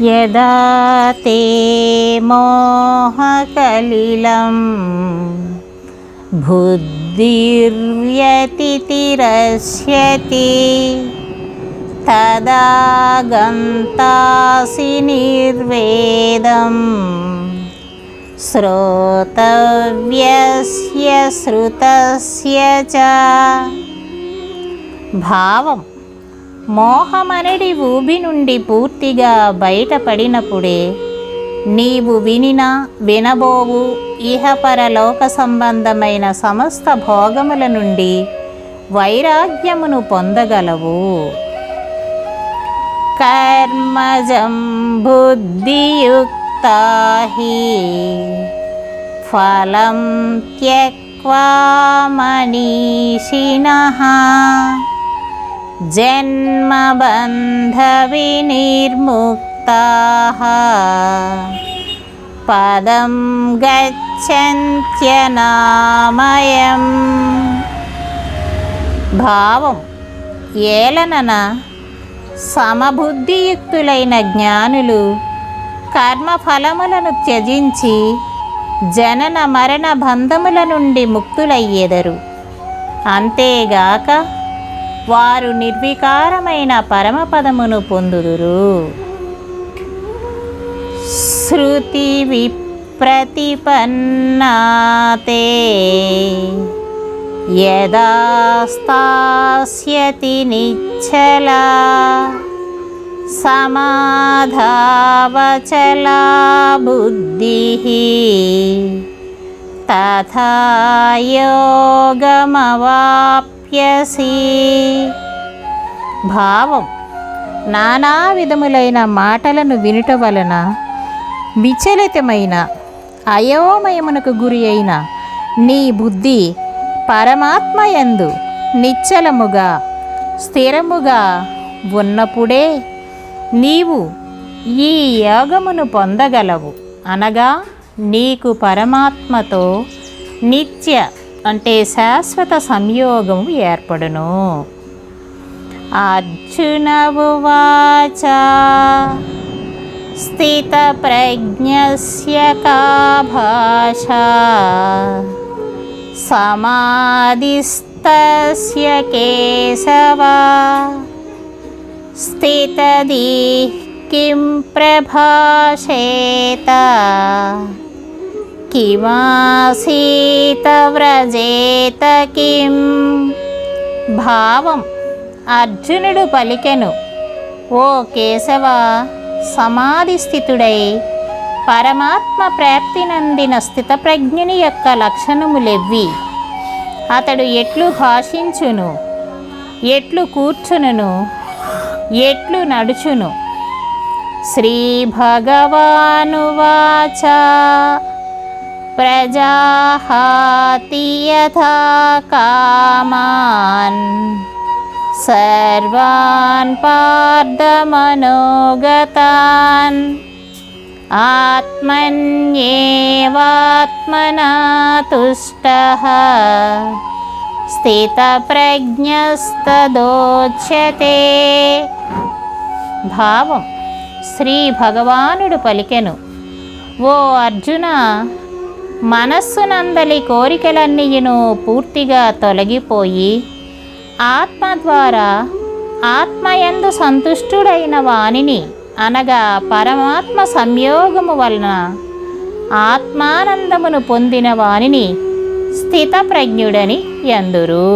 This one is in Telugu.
యదా తే మోహకలిలం బుద్ధిర్యతిరస్యతి తదా గంతాసి నిర్వేదం శ్రోతవ్యస్య శృతస్య చ. భావం. మోహమనడి ఊబి నుండి పూర్తిగా బయటపడినప్పుడే నీవు వినిన వినబోవు ఇహపరలోక సంబంధమైన సమస్త భోగముల నుండి వైరాగ్యమును పొందగలవు. కర్మజం బుద్ధియుక్తా ఫలం త్యక్వా జన్మబంధవినిర్ముక్తాः పదం గచ్చంత్యనామయం భావం ఏలనన సమబుద్ధియుక్తులైన జ్ఞానులు కర్మఫలములను త్యజించి జనన మరణ బంధముల నుండి ముక్తులయ్యెదరు. అంతేగాక వారు నిర్వికారమైన పరమపదమును పొందుదురు. శృతి విప్రతిపన్నాతే యదా స్థాస్యతి నిచ్చలా సమాధావచలా బుద్ధి తథాయోగమవాప్యసి. భావం. నానా విధములైన మాటలను వినుట వలన విచలితమైన అయోమయమునకు గురి అయిన నీ బుద్ధి పరమాత్మయందు నిశ్చలముగా స్థిరముగా ఉన్నప్పుడే నీవు ఈ యోగమును పొందగలవు. అనగా నీకు పరమాత్మతో నిత్య అంటే శాశ్వత సంయోగం ఏర్పడును. అర్జునవువాచ స్థిత స్థితప్రజ్ఞస్య కా భాష సమాధిస్తస్య కేశవ స్థితది కిం ప్రభాషేత కిమాసీత వ్రజేత కిం భావం అర్జునుడు పలికెను ఓ కేశవ సమాధి స్థితుడై పరమాత్మ ప్రాప్తి నందిన స్థితప్రజ్ఞుని యొక్క లక్షణములెవ్వి అతడు ఎట్లు భాషించును ఎట్లు కూర్చునును ఎట్లు నడుచును. శ్రీ భగవానువాచ ప్రజాహాతి యథా కామాన్ సర్వాన్ పార్థమనోగతాన్ ఆత్మన్యేవాత్మనా తుష్టః స్థితప్రజ్ఞస్తదోచ్యతే భావం శ్రీ భగవానుడు పలికెను ఓ అర్జున మనస్సునందలి కోరికలన్నీయును పూర్తిగా తొలగిపోయి ఆత్మ ద్వారా ఆత్మయందు సంతుష్టుడైన వానిని అనగా పరమాత్మ సంయోగము వలన ఆత్మానందమును పొందిన వానిని స్థితప్రజ్ఞుడని ఎందురు